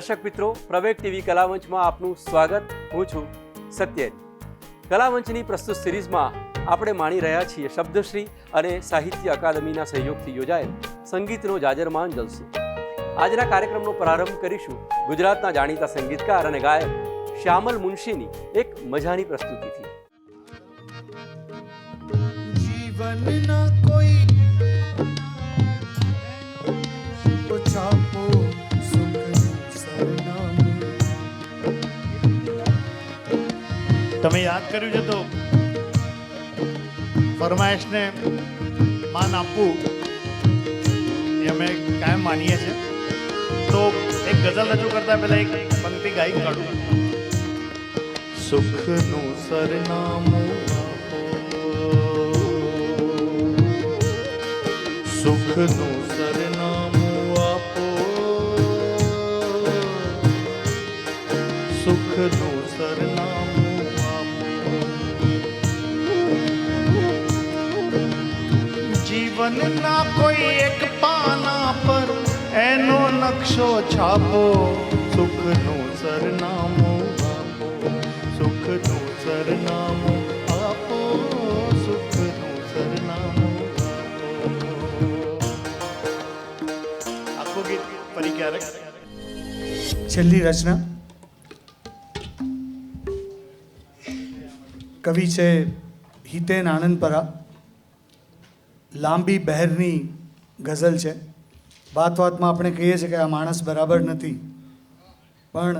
દર્શક મિત્રો, પ્રવેગ ટીવી કલામંચમાં આપનું સ્વાગત. હું છું સત્યજ. કલામંચની પ્રસ્તુત સિરીઝમાં આપણે માણી રહ્યા છીએ શબ્દશ્રી અને સાહિત્ય અકાદમીના સહયોગથી યોજાયેલ સંગીતનો જાજરમાન જલસો. આજના કાર્યક્રમનો પ્રારંભ કરીશું ગુજરાતના જાણીતા સંગીતકાર અને ગાયક શ્યામલ મુનશીની એક મજાની પ્રસ્તુતિથી. જીવનના કોઈ યાદ કર્યું છે તો ફરમાઈશને માન આપવું એ અમે કાયમ માનીએ છીએ. તો એક ગઝલ રજૂ કરતા પહેલા એક પંક્તિ ગાઈ કાઢું. સુખનું સરનામું સુખનું જીવનના કોઈ એક પાના પર એનો નકશો છાપો. સુખનું સરનામું આપો, સુખનું સરનામું આપો, સુખનું સરનામું આપો. ગીત ફરી ક્યારેક? છેલ્લી રચના. કવિ છે હિતેન આનંદપરા. લાંબી બહેરની ગઝલ છે. વાત વાતમાં આપણે કહીએ છીએ કે આ માણસ બરાબર નથી. પણ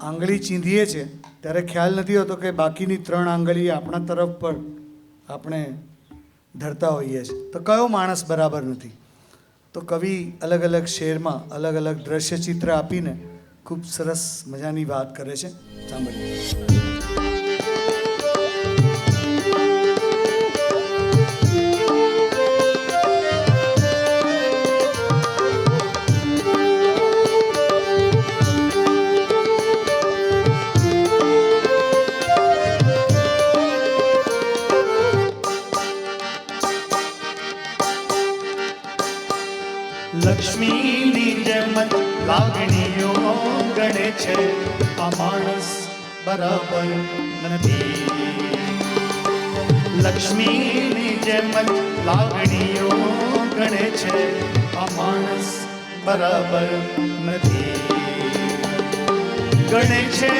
આંગળી ચીંધીએ છે, ત્યારે ખ્યાલ નથી હોતો કે બાકીની ત્રણ આંગળી આપણા તરફ પર આપણે ધરતા હોઈએ છીએ. તો કયો માણસ બરાબર નથી? તો કવિ અલગ અલગ શેરમાં અલગ અલગ દ્રશ્ય ચિત્ર આપીને ખૂબ સરસ મજાની વાત કરે છે. સાંભળીએ. લક્ષ્મીની જેમ લાગણીઓ ગણે છે. આ માણસ બરાબર નથી. લક્ષ્મીની જેમ લાગણીઓ ગણે છે. આ માણસ બરાબર નથી. ગણે છે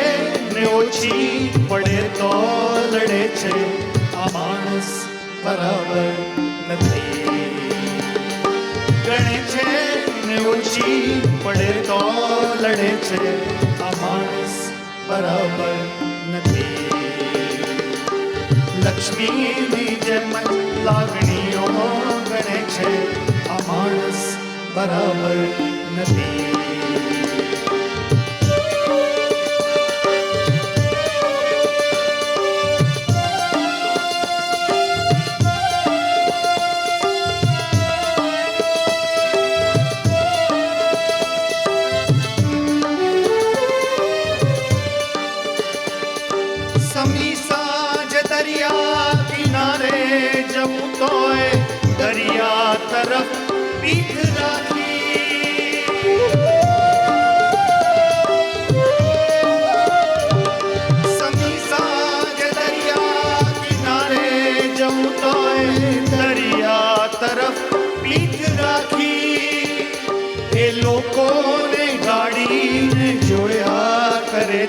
ને ઓછી પડે તો લડે છે. આ માણસ બરાબર નથી. ગણે છે ને ઓછી પડે તો લડે છે. આ માણસ બરાબર નથી. લક્ષ્મીની જેમ જ લાગણીઓ ગણે છે. આ માણસ બરાબર નથી.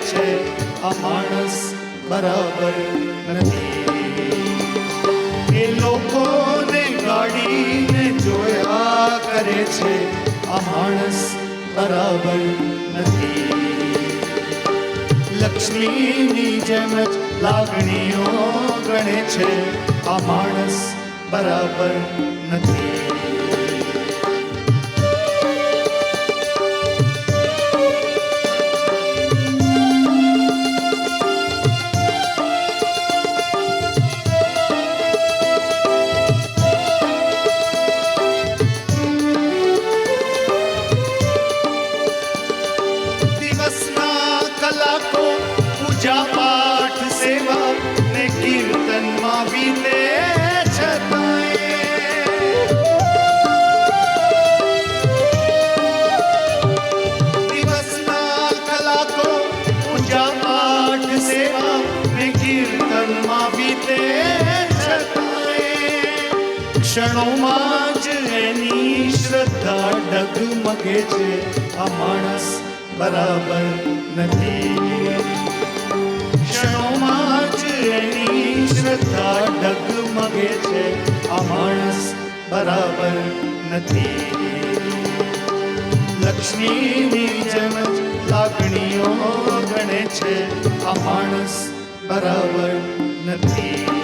છે, આ માણસ બરાબર નથી. એ લોકોને ગાડીને જોયા કરે છે, આ માણસ બરાબર નથી. લક્ષ્મીની જેમ જ લાગણીઓ ગણે છે, આ માણસ બરાબર નથી. ક્ષણોમાં જ એની શ્રદ્ધા ડગમગે છે. આ માણસ બરાબર નથી. ક્ષણોમાં જ એની શ્રદ્ધા ડગમગે છે. આ માણસ બરાબર નથી. લક્ષ્મીની જેમ લાગણીઓ ગણે છે. આ માણસ બરાબર નથી.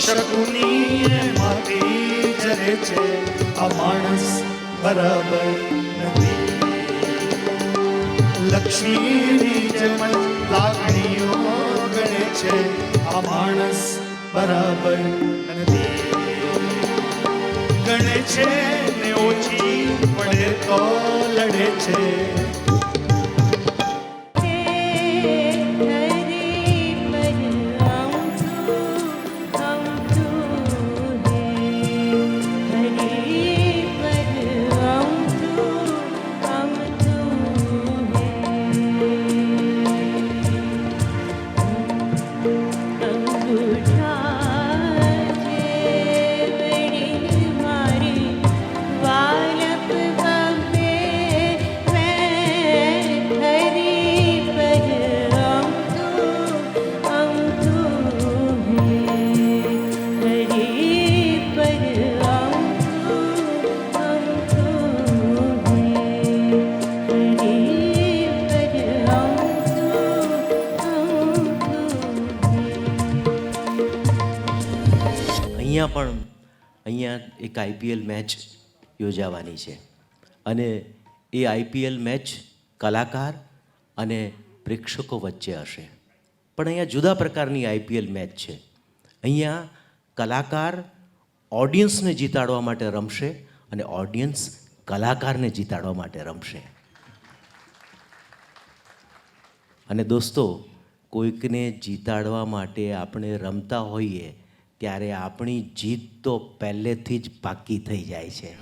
શકુની માંથી જરે છે, આ માણસ બરાબર નથી. લક્ષ્મીની જેમ લાગણીઓ ગણે છે, આ માણસ બરાબર નથી. ગણે છે ને ઓછી પડે તો લડે છે આઈપીએલ મેચ યોજાવાની છે. અને એ આઈપીએલ મેચ કલાકાર અને પ્રેક્ષકો વચ્ચે હશે. પણ અહીંયા જુદા પ્રકારની આઈપીએલ મેચ છે. અહીંયા કલાકાર ઓડિયન્સને જીતાડવા માટે રમશે અને ઓડિયન્સ કલાકારને જીતાડવા માટે રમશે. અને દોસ્તો, કોઈકને જીતાડવા માટે આપણે રમતા હોઈએ ત્યારે આપણી જીત તો પહેલેથી જ પાકી થઈ જાય છે.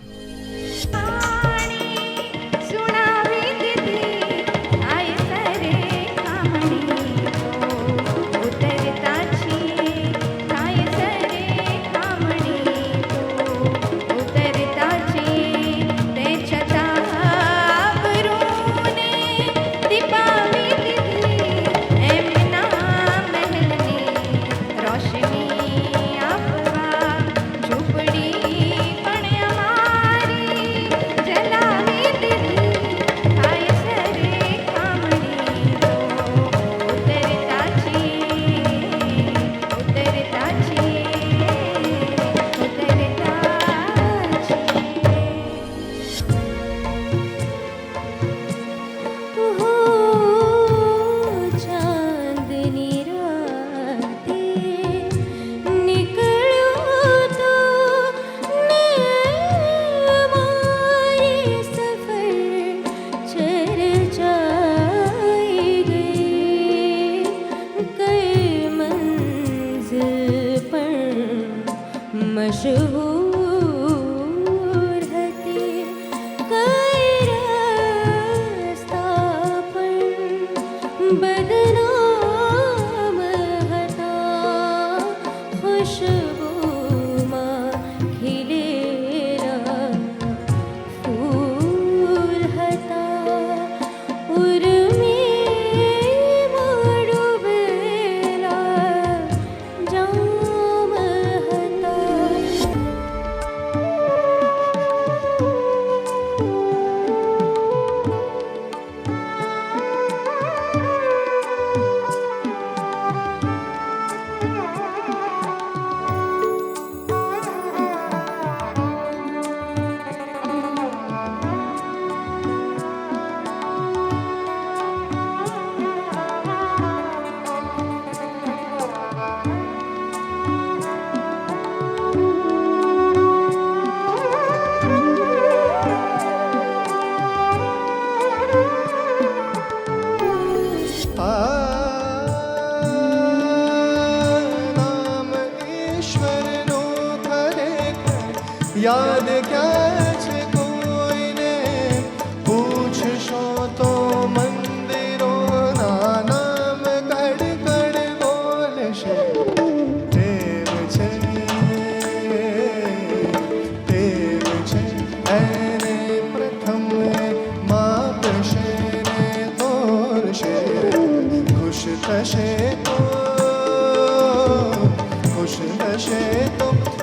respeto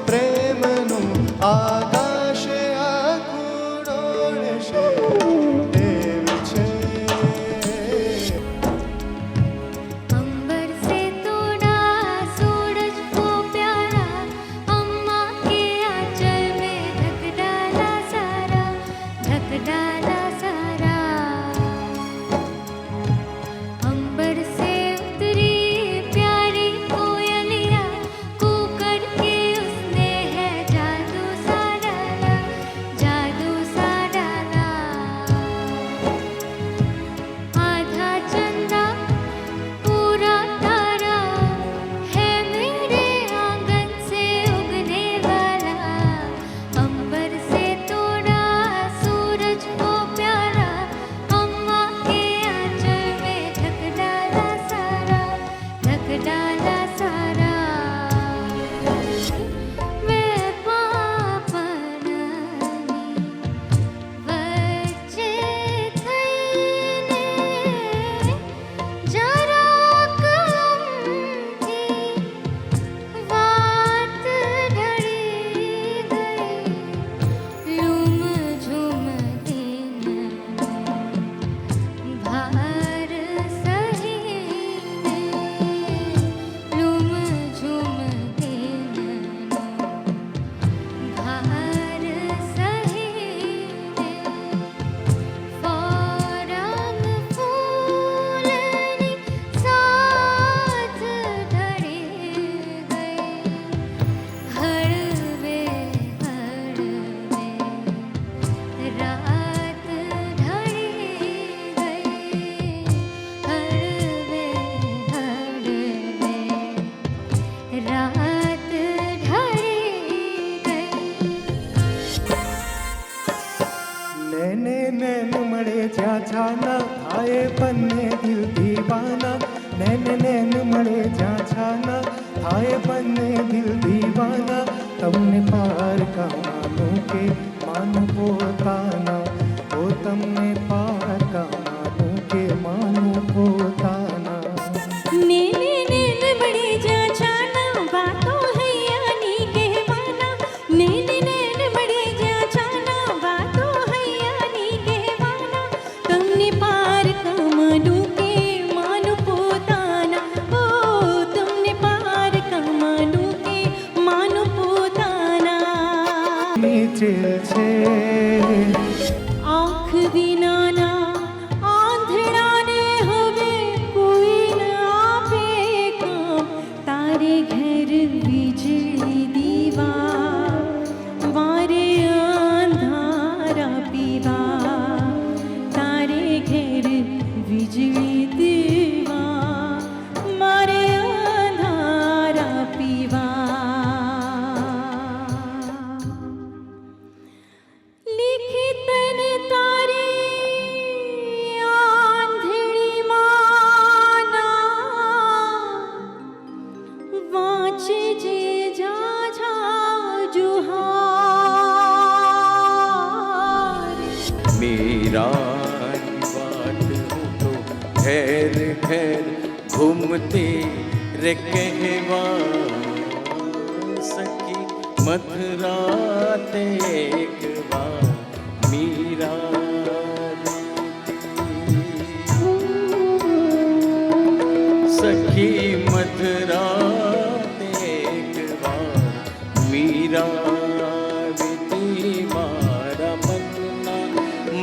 પાછા ન થાય બંને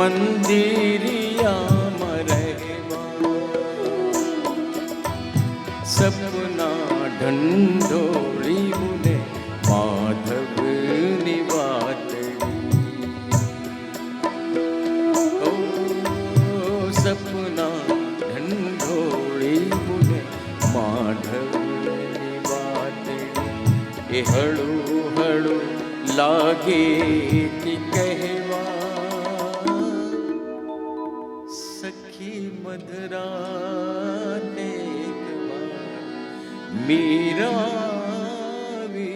મંદિરિયામાં રહેવા સપના ઢંઢોળી મને માધવની વાત સપના ઢંઢોળી મને માધવની વાત એ હળું હળું લાગે நீராவி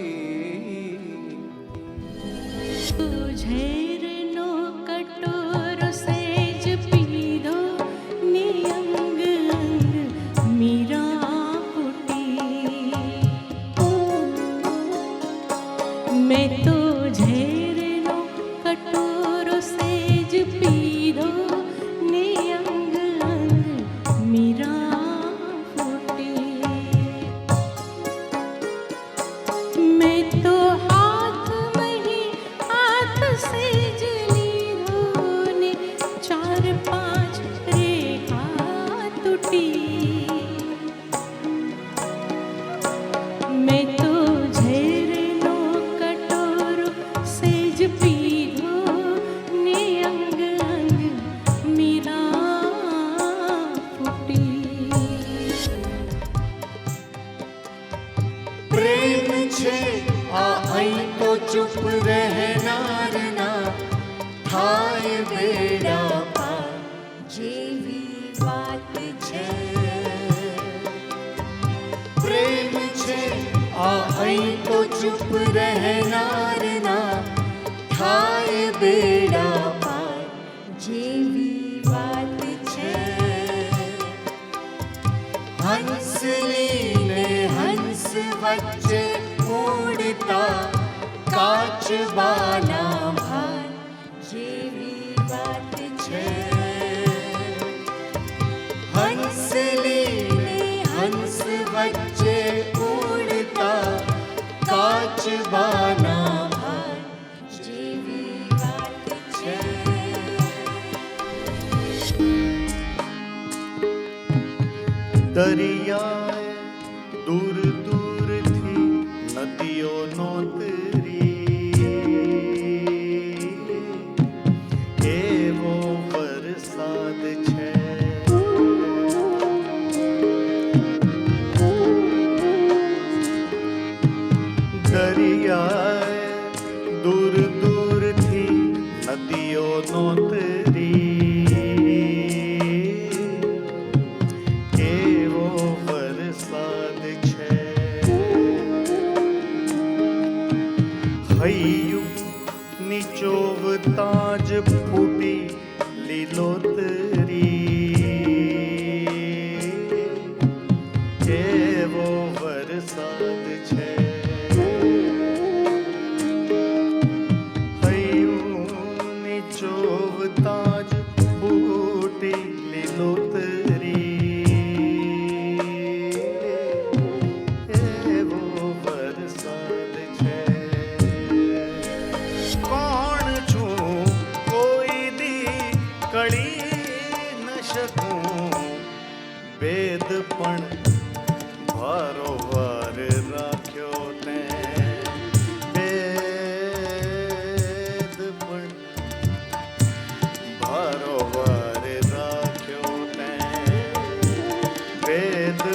એવી વાત છે હંસલી ને હંસ વચ્ચે ઉડતા કાચબાના ભાન જેવી વાત છે હંસલી ને હંસ વચ્ચે ઉડતા કાચબા study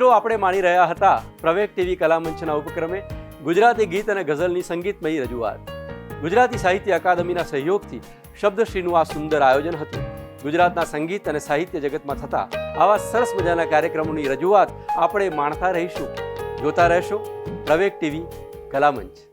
મિત્રો, આપણે માણી રહ્યા હતા પ્રવેગ ટીવી કલામંચના ઉપક્રમે ગુજરાતી ગીત અને ગઝલની સંગીતમય રજૂઆત. ગુજરાતી સાહિત્ય અકાદમીના સહયોગથી શબ્દશ્રીનું આ સુંદર આયોજન હતું. ગુજરાતના સંગીત અને સાહિત્ય જગતમાં થતા આવા સરસ મજાના કાર્યક્રમોની રજૂઆત આપણે માણતા રહીશું. જોતા રહેશો પ્રવેક ટીવી કલામંચ